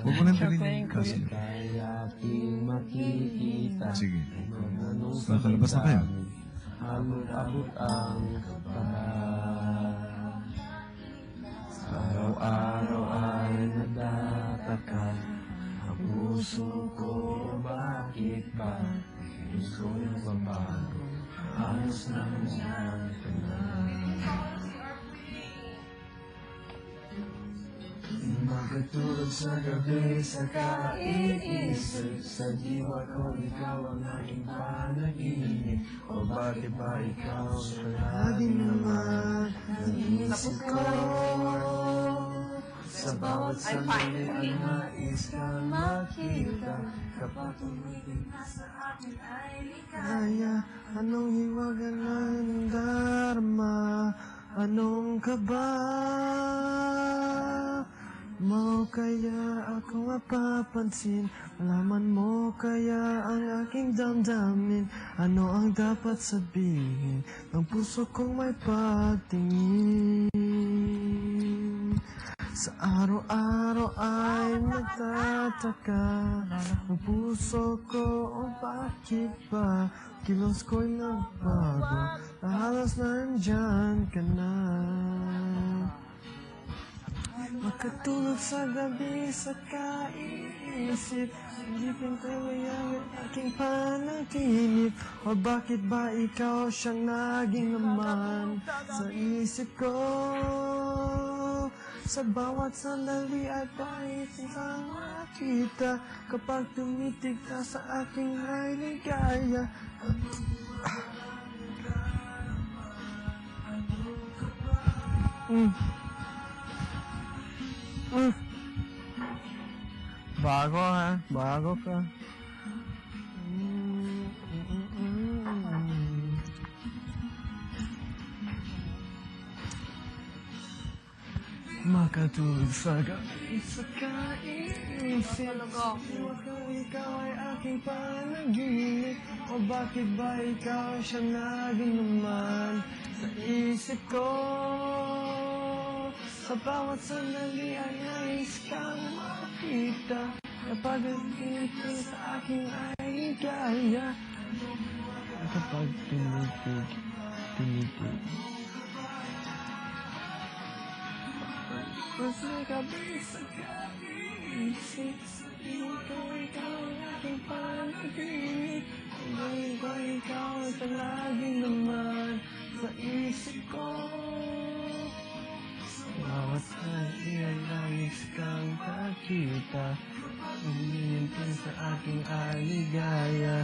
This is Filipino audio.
Huwag mo nang dalhin yung makikita Sige. Kakalabas na kayo. Abot-abot ang kapahan Araw-araw ay nagtataka Ang puso ko bakit ba Gusto yung babago Halos nandiyan ka na Magkatulog sa gabi sa kaiisip Sa diwa ko ikaw ang aking panaginip. O bakit ba ikaw sa lagi naman Naisip ko? Sa bawat sandali ay nais kang makita Kapag tumitig na sa akin ay ligaya Anong hiwaga ng darma Anong kaba mo kaya ako mapapansin? Malaman mo kaya ang aking damdamin? Ano ang dapat sabihin Ng puso kong may pagtingin Sa araw-araw ay nagtataka Ang puso ko o bakit ba Kilos ko'y nagbago? Halos nandyan ka na Makatulog sa gabi sa kaiisip Hindi pintawayan ang aking panaginip O bakit ba ikaw siyang naging laman Sa isip ko Sa bawat sandali ay pahit kang makita Kapag tumitig ka sa aking ay ligaya Mm. Mm. Bago ha, bago ka. Makatulog sa gabi sa kaiisip Ikaw, ay aking panaginip O bakit ba ikaw siya naman Sa isip ko Sa bawat sandali ay nais kang makita. Kapag tumitig sa aking ay ligaya Kapag tumitig, tumitig Sa gabi sa kaisip Ikaw, ikaw ang aking panaginip. Kung ba ikaw sa laging naman Sa isip ko kakita Umiyintay sa aking aligaya